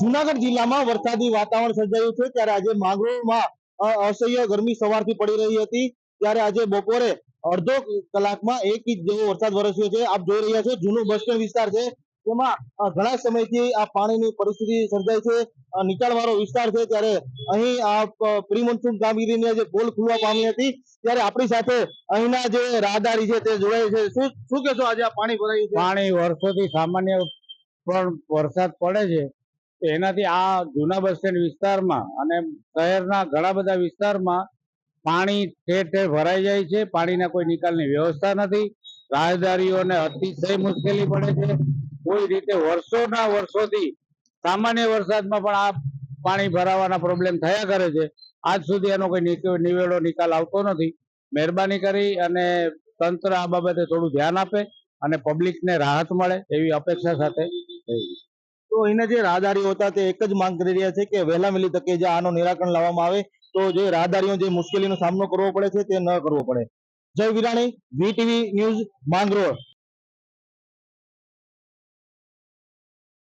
જુનાગઢ જિલ્લામાં વરસાદી વાતાવરણ સર્જાયું છે. ત્યારે આજે માંગરોળમાં અસહ્ય ગરમી સવારથી પડી રહી હતી. ત્યારે આજે બપોરે અડધો કલાકમાં એક ઇંચ જેવો વરસાદ વરસ્યો છે. આપ જોઈ રહ્યા છો, જૂનું બસ સ્ટેન્ડ વિસ્તાર છે. તેમાં ઘણા સમયથી આ પાણીની પરિસ્થિતિ સર્જાય છે. નીચાણવાળો વિસ્તાર છે. ત્યારે અહીં આ પ્રી કામગીરીની જે પોલ ખુલવા પામી હતી, ત્યારે આપણી સાથે અહીંના જે રાહદારી છે તે જોડાય છે. શું શું કહેશો આજે આ પાણી ભરાયું છે? પાણી વર્ષોથી સામાન્ય, પણ વરસાદ પડે છે. એનાથી આ જૂના બસ સ્ટેન્ડ વિસ્તારમાં અને શહેરના ઘણા બધા વિસ્તારમાં પાણી ઠેર ઠેર ભરાઈ જાય છે. પાણીના કોઈ નિકાલની વ્યવસ્થા નથી. રાહદારીઓને અતિશય મુશ્કેલી પડે છે. કોઈ રીતે વર્ષોના વર્ષોથી સામાન્ય વરસાદમાં પણ આ પાણી ભરાવાના પ્રોબ્લેમ થયા કરે છે. આજ સુધી એનો કોઈ નિવેડો, નિકાલ આવતો નથી. મહેરબાની કરી અને તંત્ર આ બાબતે થોડું ધ્યાન આપે અને પબ્લિકને રાહત મળે એવી અપેક્ષા સાથે તો અહીંના જે રાહદારીઓ હતા તે એક જ માંગ કરી રહ્યા છે કે વહેલા વહેલી તકે જે આનો નિરાકરણ લાવવામાં આવે, તો જે રાહદારીઓ જે મુશ્કેલીનો સામનો કરવો પડે છે તે ન કરવો પડે. જય વિરાણી વીટીવી ન્યૂઝ માંગરોળ.